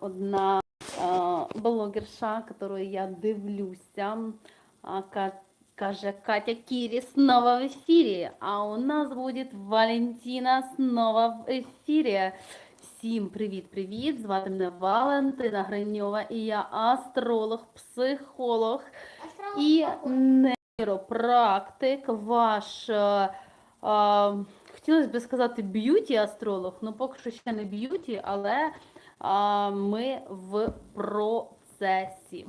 одна блогерша, которую я дивлюся, каже Катя Кири снова в эфире, а у нас будет Валентина снова в ефірі. Всім привіт-привіт! Звати мене Валентина Гриньова і я астролог, психолог і нейропрактик, ваш, е, е, хотілося б сказати, б'юті-астролог, ну поки що ще не б'юті, але а, ми в процесі.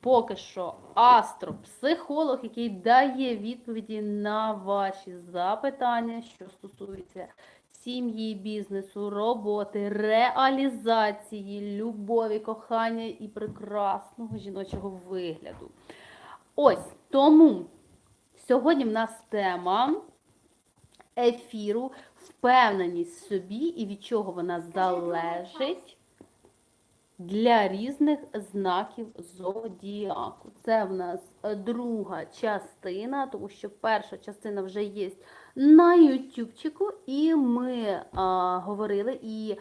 Поки що астропсихолог, який дає відповіді на ваші запитання, що стосуються сім'ї, бізнесу, роботи, реалізації, любові, кохання і прекрасного жіночого вигляду. Ось тому сьогодні в нас тема ефіру впевненість в собі і від чого вона залежить для різних знаків зодіаку. Це в нас е, друга частина, тому що перша частина вже є на Ютубчику, і ми а, говорили, і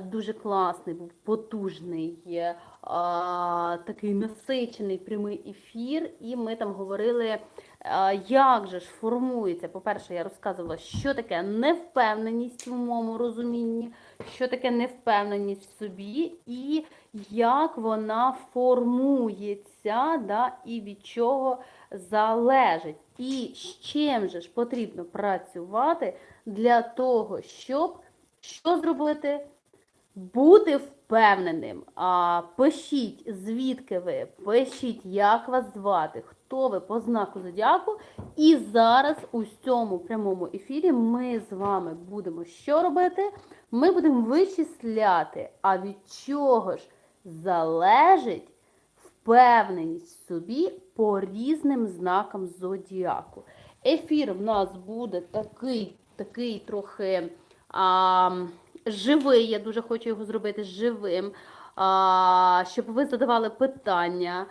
дуже класний був потужний, е, а, такий насичений прямий ефір, і ми там говорили. А, Як же ж формується? По-перше, я розказувала, що таке невпевненість в моєму розумінні, що таке невпевненість в собі, і як вона формується, да, і від чого залежить. І з чим же ж потрібно працювати для того, щоб що зробити? Бути впевненим. А, пишіть, звідки ви, пишіть, як вас звати, хто ви по знаку зодіаку. І зараз у цьому прямому ефірі ми з вами будемо що робити? Ми будемо вичисляти, а від чого ж залежить впевненість в собі по різним знакам зодіаку. Ефір в нас буде такий, такий трохи. А, живий, я дуже хочу його зробити живим, а, щоб ви задавали питання.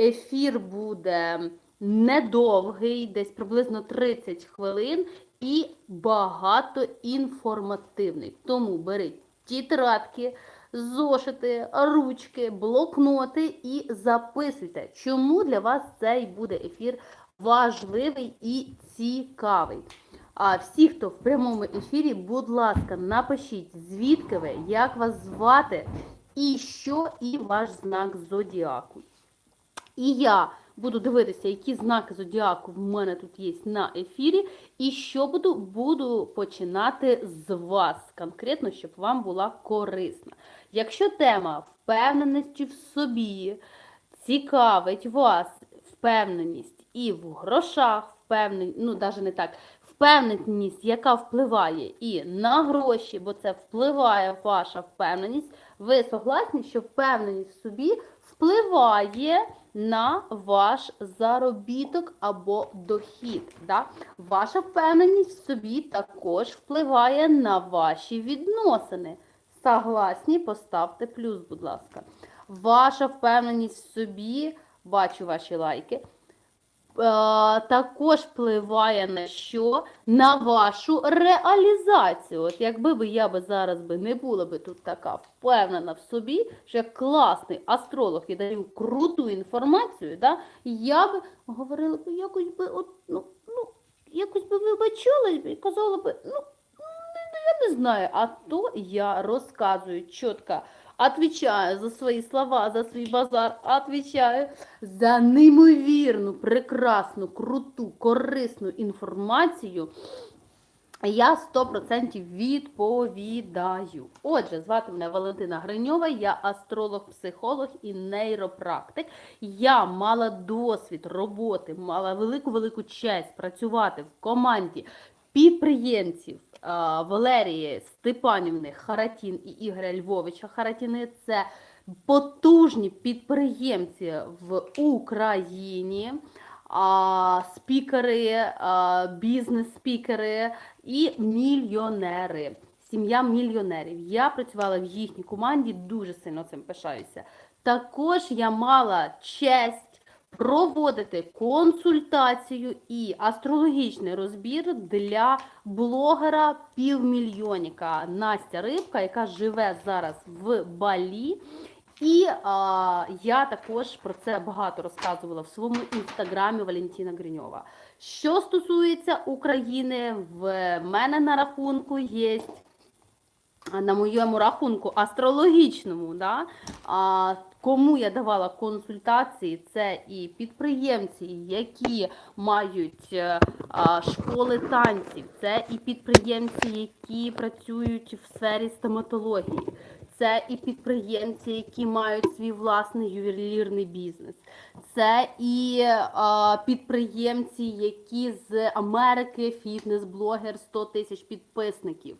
Ефір буде недовгий, десь приблизно 30 хвилин і багато інформативний. Тому беріть тетрадки, зошити, ручки, блокноти і записуйте, чому для вас цей буде ефір важливий і цікавий. А всі, хто в прямому ефірі, будь ласка, напишіть, звідки ви, як вас звати, і що і ваш знак зодіаку. І я буду дивитися, які знаки зодіаку в мене тут є на ефірі, і що буду, буду починати з вас конкретно, щоб вам була корисна. Якщо тема впевненості в собі цікавить вас впевненість і в грошах, впевненість, ну навіть не так, впевненість, яка впливає і на гроші, бо це впливає ваша впевненість. Ви согласні, що впевненість в собі впливає на ваш заробіток або дохід. Да? Ваша впевненість в собі також впливає на ваші відносини. Согласні, поставте плюс, будь ласка. Ваша впевненість в собі, бачу ваші лайки, е, також впливає на що? На вашу реалізацію. От якби би я би зараз би не була би тут така впевнена в собі, що я класний астролог і даю круту інформацію, да, я б говорила б якось би, от, ну, ну, якось би вибачалась і казала би, ну, я не знаю, а то я розказую чітко, отвечаю за свої слова, за свій базар, отвечаю за неймовірну, прекрасну, круту, корисну інформацію. Я 100% відповідаю. Отже, звати мене Валентина Гриньова, я астролог, психолог і нейропрактик. Я мала досвід роботи, мала велику-велику честь працювати в команді підприємців Валерії Степанівни Харатін і Ігоря Львовича Харатіни. Це потужні підприємці в Україні, спікери, бізнес-спікери і мільйонери. Сім'я мільйонерів. Я працювала в їхній команді, дуже сильно цим пишаюся. Також я мала честь проводити консультацію і астрологічний розбір для блогера півмільйоніка Настя Рибка, яка живе зараз в Балі. І а, я також про це багато розказувала в своєму інстаграмі Валентина Гриньова. Що стосується України, в мене на рахунку є на моєму рахунку астрологічному, да, а, кому я давала консультації, це і підприємці, які мають е, школи танців, це і підприємці, які працюють в сфері стоматології, це і підприємці, які мають свій власний ювелірний бізнес, це і підприємці, які з Америки, фітнес-блогер 100 тисяч підписників.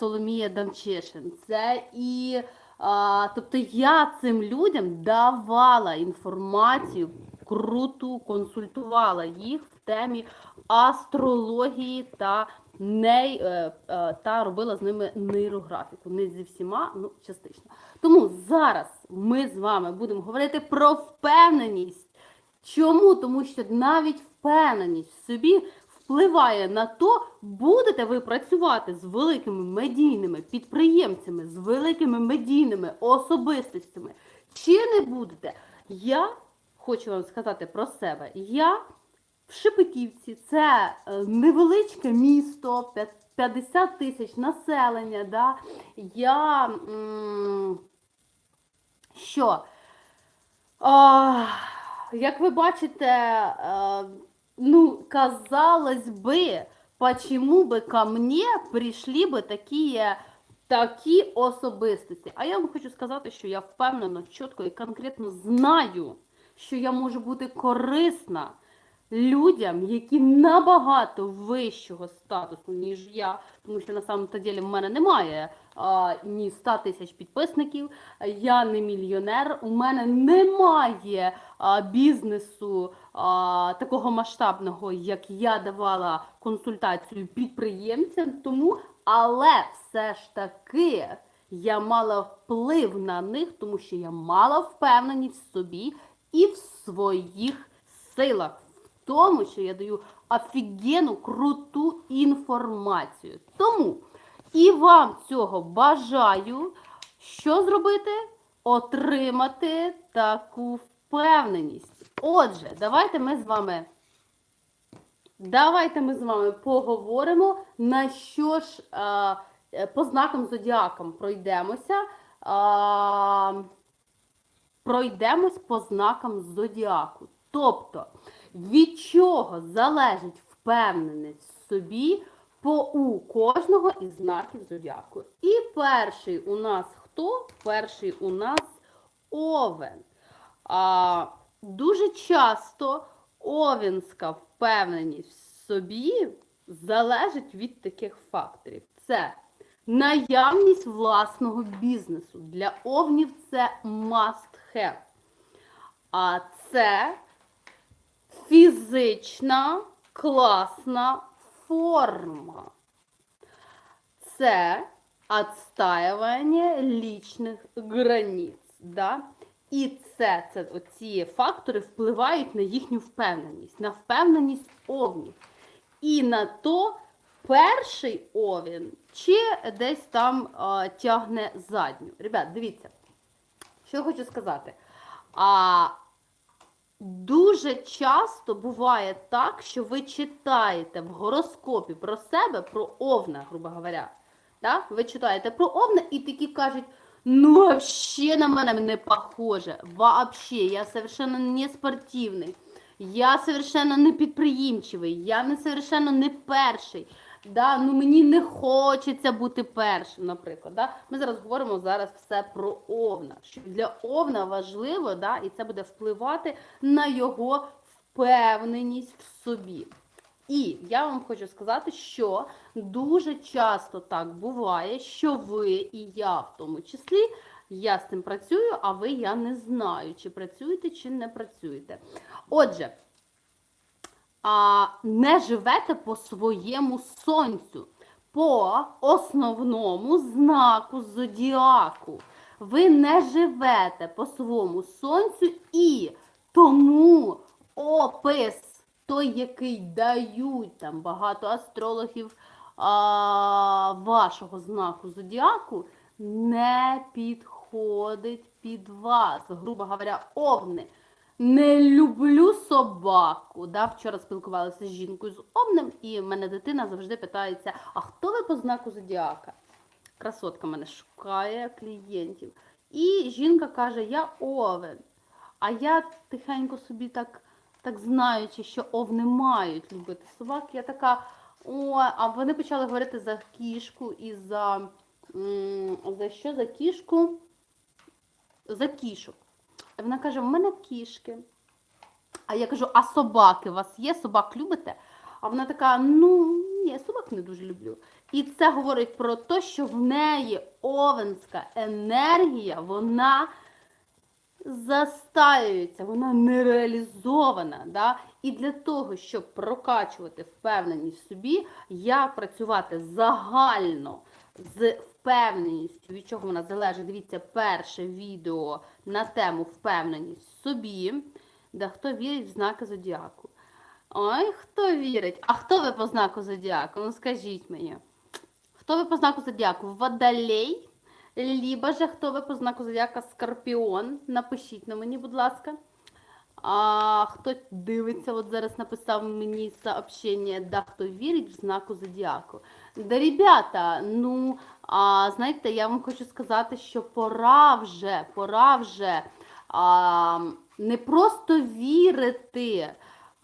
Соломія Дамчишин. Це і а, тобто я цим людям давала інформацію круту, консультувала їх в темі астрології та не, е, е, та робила з ними нейрографіку. Не зі всіма, ну частично. Тому зараз ми з вами будемо говорити про впевненість. Чому? Тому що навіть впевненість в собі впливає на то, будете ви працювати з великими медійними підприємцями, з великими медійними особистостями, чи не будете. Я хочу вам сказати про себе. Я в Шепетівці, це е, невеличке місто, 50 тисяч населення. Да? Я що? А, як ви бачите, е, ну, казалось бы, почему бы ко мне прийшли би такі, такі особистості? А я вам хочу сказати, що я впевнено, чітко і конкретно знаю, що я можу бути корисна людям, які набагато вищого статусу, ніж я, тому що на самом то ділі в мене немає а, ні 100 тисяч підписників, я не мільйонер, у мене немає а, бізнесу а, такого масштабного, як я давала консультацію підприємцям, тому, але все ж таки я мала вплив на них, тому що я мала впевненість в собі і в своїх силах. Тому, що я даю офігенну круту інформацію. Тому і вам цього бажаю. Що зробити? Отримати таку впевненість. Отже, давайте ми з вами. Давайте ми з вами поговоримо, на що ж а, е, по знакам зодіакам пройдемося. А, пройдемось по знакам зодіаку. Тобто, від чого залежить впевненість в собі по у кожного із знаків зодіаку. І перший у нас хто? Перший у нас овен. А, дуже часто овенська впевненість в собі залежить від таких факторів. Це наявність власного бізнесу. Для овнів це must have. А це фізична класна форма. Це відстаювання лічних границь. Да? І це, це оці фактори впливають на їхню впевненість, на впевненість овнів. І на то перший овін чи десь там а, тягне задню. Ребят, дивіться, що я хочу сказати. А, Дуже часто буває так, що ви читаєте в гороскопі про себе, про овна, грубо говоря. Так? Ви читаєте про овна і такі кажуть, ну вообще на мене не похоже. Вообще, я совершенно не спортивний. Я совершенно не підприємчивий, я не совершенно не перший. Да? Ну мені не хочеться бути першим, наприклад. Да? Ми зараз говоримо зараз все про овна. Що для овна важливо, да? і це буде впливати на його впевненість в собі. І я вам хочу сказати, що дуже часто так буває, що ви і я в тому числі, я з цим працюю, а ви я не знаю, чи працюєте, чи не працюєте. Отже, а, не живете по своєму сонцю, по основному знаку зодіаку. Ви не живете по своєму сонцю і тому опис, той, який дають там багато астрологів а, вашого знаку зодіаку, не підходить під вас, грубо говоря, овни. Не люблю собаку. Да? Вчора спілкувалася з жінкою з овнем, і в мене дитина завжди питається: а хто ви по знаку зодіака? Красотка мене шукає клієнтів. І жінка каже: Я овен. А я тихенько собі так, так знаючи, що овни мають любити собак, я така. О, а вони почали говорити за кішку і за. За що? За кішку? За кішок. Вона каже: в мене кішки. А я кажу, а собаки у вас є? Собак любите? А вона така: ну ні, собак не дуже люблю. І це говорить про те, що в неї овенська енергія, вона застаюється, вона нереалізована. Да? І для того, щоб прокачувати впевненість в собі, як працювати загально з впевненістю, від чого вона залежить. Дивіться, перше відео на тему впевненість собі, де хто вірить в знаки зодіаку. Ой, хто вірить? А хто ви по знаку зодіаку? Ну скажіть мені. Хто ви по знаку зодіаку? Водолей? Либо же хто ви по знаку зодіака Скорпіон? Напишіть на мені, будь ласка. А хто дивиться, от зараз написав мені сообщення, да, хто вірить в знаку зодіаку. Да, ребята, ну, а, знаєте, я вам хочу сказати, що пора вже, пора вже а, не просто вірити.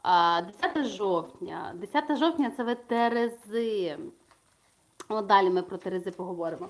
А, 10 жовтня. 10 жовтня це ви Терези. От далі ми про Терези поговоримо.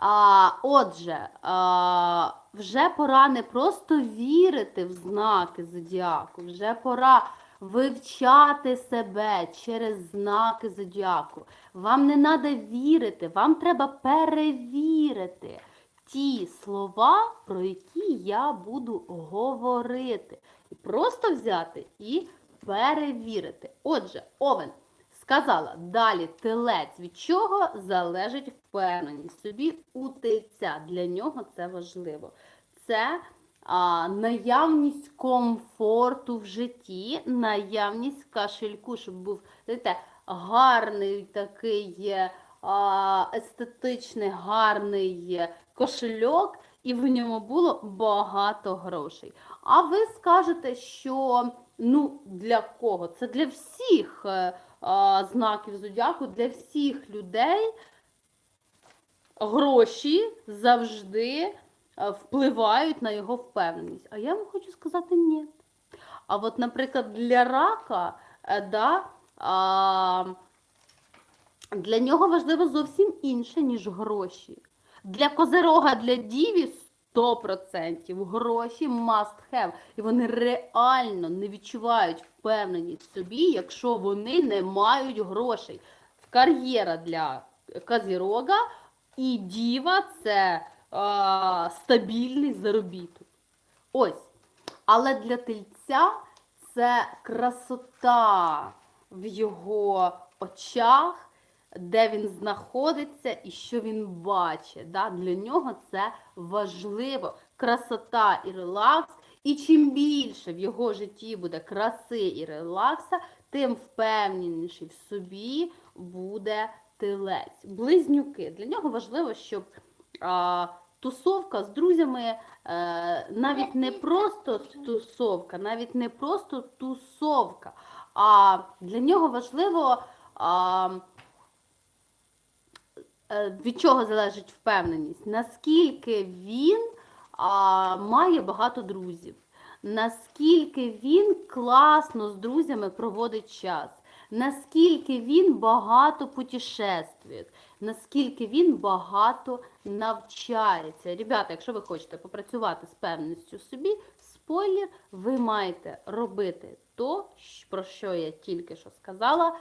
А, отже, а, вже пора не просто вірити в знаки зодіаку, вже пора вивчати себе через знаки зодіаку. Вам не треба вірити, вам треба перевірити ті слова, про які я буду говорити. І просто взяти і перевірити. Отже, Овен сказала далі телець, від чого залежить впевненість собі у тельця. Для нього це важливо. Це а, наявність комфорту в житті, наявність кашельку, щоб був знаєте, гарний такий а, естетичний, гарний кошельок, і в ньому було багато грошей. А ви скажете, що ну для кого? Це для всіх е, знаків зодіаку, для всіх людей гроші завжди е, впливають на його впевненість. А я вам хочу сказати ні. А от, наприклад, для рака, е, да, а, для нього важливо зовсім інше, ніж гроші. Для козерога, для діві 100% гроші must have. І вони реально не відчувають впевненість в собі, якщо вони не мають грошей. Кар'єра для козерога і діва це а, стабільний заробіток. Ось. Але для тельця це красота в його очах, де він знаходиться і що він бачить. Да? Для нього це важливо. Красота і релакс. І чим більше в його житті буде краси і релакса, тим впевненіший в собі буде телець. Близнюки. Для нього важливо, щоб а, тусовка з друзями, е, навіть не просто тусовка, навіть не просто тусовка, а для нього важливо. А, від чого залежить впевненість? Наскільки він а, має багато друзів, наскільки він класно з друзями проводить час, наскільки він багато путешествує, наскільки він багато навчається. Ребята, якщо ви хочете попрацювати з певністю собі, спойлер, ви маєте робити то, про що я тільки що сказала, е,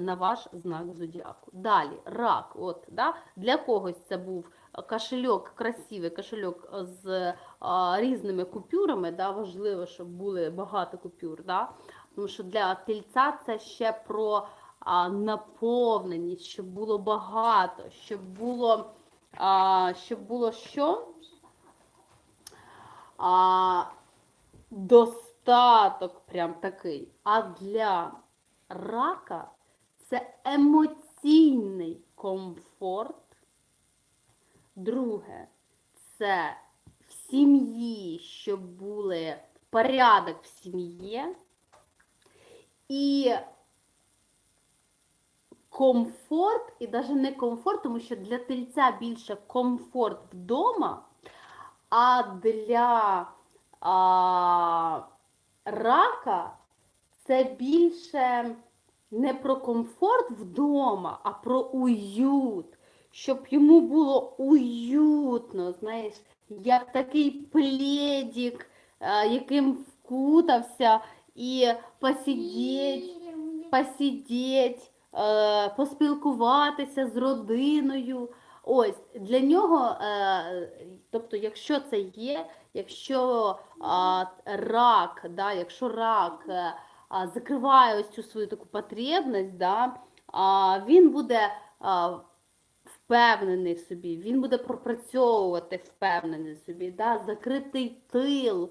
на ваш знак зодіаку. Далі, рак. От, да? Для когось це був кошельок, красивий кошельок з а, різними купюрами. Да? Важливо, щоб були багато купюр. Да? Тому що для тельця це ще про а, наповненість, щоб було багато, щоб було, а, щоб було що? А, достаток прям такий. А для рака це емоційний комфорт. Друге, це в сім'ї, щоб були порядок в сім'ї і комфорт, і навіть не комфорт, тому що для тельця більше комфорт вдома, а для а, рака це більше не про комфорт вдома, а про уют, щоб йому було уютно, знаєш, як такий пледик, е, яким вкутався і посидіть, посидіть, е, поспілкуватися з родиною. Ось для нього, е, тобто, якщо це є, якщо рак, да, якщо рак закриває ось цю свою таку потребність, да, він буде впевнений в собі, він буде пропрацьовувати впевнений в собі, да, закритий тил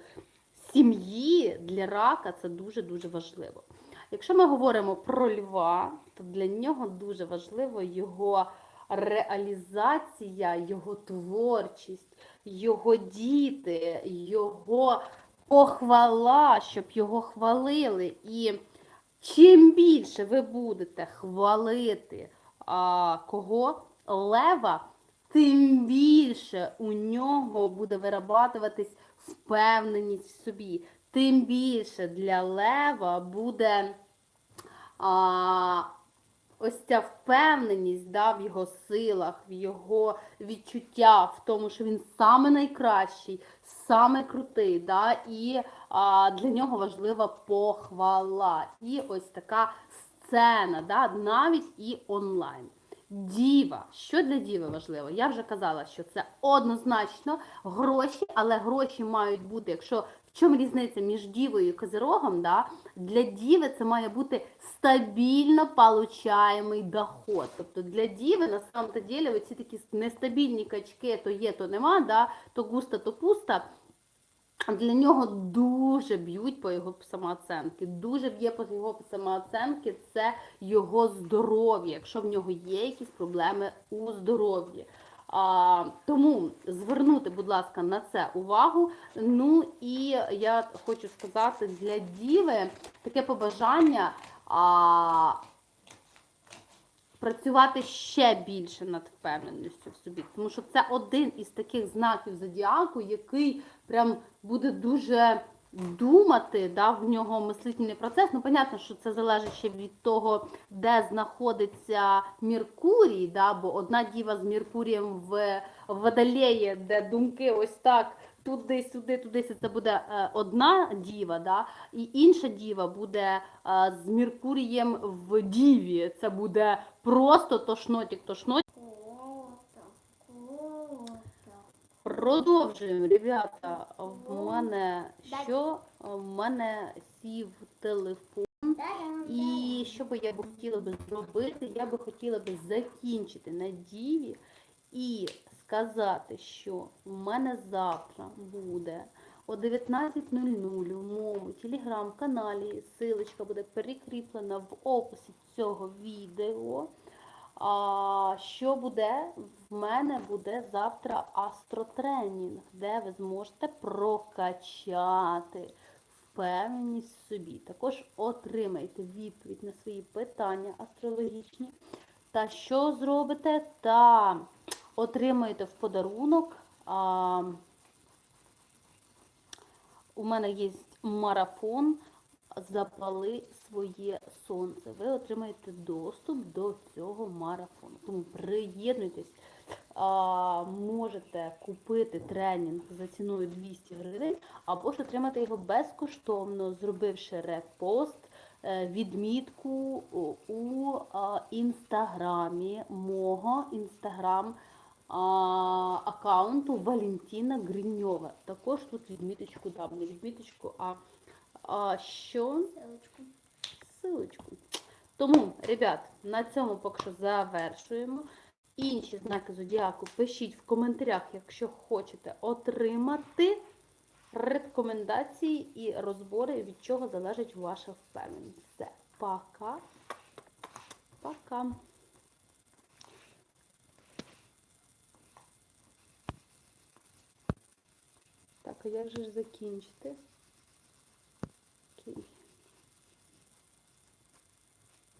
сім'ї для рака це дуже-дуже важливо. Якщо ми говоримо про льва, то для нього дуже важливо його реалізація, його творчість, його діти, його похвала, щоб його хвалили. І чим більше ви будете хвалити а, кого? Лева, тим більше у нього буде вирабатуватись впевненість в собі. Тим більше для лева буде а, ось ця впевненість да, в його силах, в його відчуття, в тому, що він саме найкращий, саме крутий. Да, І а, для нього важлива похвала. І ось така сцена, да, навіть і онлайн. Діва. Що для діви важливо? Я вже казала, що це однозначно гроші, але гроші мають бути, якщо в чому різниця між дівою і козирогом, да? для діви це має бути стабільно получаємий доход. Тобто для діви на самом то ділі оці такі нестабільні качки, то є, то нема, да? то густо, то пусто. Для нього дуже б'ють по його самооценки. Дуже б'є по його самооценки це його здоров'я, якщо в нього є якісь проблеми у здоров'ї. А, Тому звернути, будь ласка, на це увагу. Ну і я хочу сказати для діви таке побажання. А, Працювати ще більше над впевненістю в собі, тому що це один із таких знаків зодіаку, який прям буде дуже думати, да, в нього мислительний процес. Ну, понятно, що це залежить ще від того, де знаходиться Меркурій, да, бо одна діва з Меркурієм в Водолеї, де думки ось так. Туди-сюди, туди це буде е, одна діва, да? і інша діва буде е, з Меркурієм в діві. Це буде просто тошнотік, тошнотік. Продовжуємо, ребята. В мене що? В мене сів телефон. І що би я б хотіла би зробити, я би хотіла би закінчити на діві і сказати, що в мене завтра буде о 19.00 у моєму телеграм-каналі. Силочка буде перекріплена в описі цього відео. А що буде? В мене буде завтра астротренінг, де ви зможете прокачати впевненість в собі. Також отримайте відповідь на свої питання астрологічні. Та що зробите? Та отримаєте в подарунок. А, у мене є марафон Запали своє сонце. Ви отримаєте доступ до цього марафону. Тому приєднуйтесь, а, можете купити тренінг за ціною 200 гривень, або ж отримати його безкоштовно, зробивши репост, е, відмітку у- інстаграмі мого інстаграм аккаунту Валентина Гриньова. Також тут відміточку дам, не відміточку, а, а що? Силочку. Силочку. Тому, ребят, на цьому поки що завершуємо. Інші знаки зодіаку пишіть в коментарях, якщо хочете отримати рекомендації і розбори, від чого залежить ваша впевненість. Все, пока. Пока. Так, а як же ж закінчити? Окей.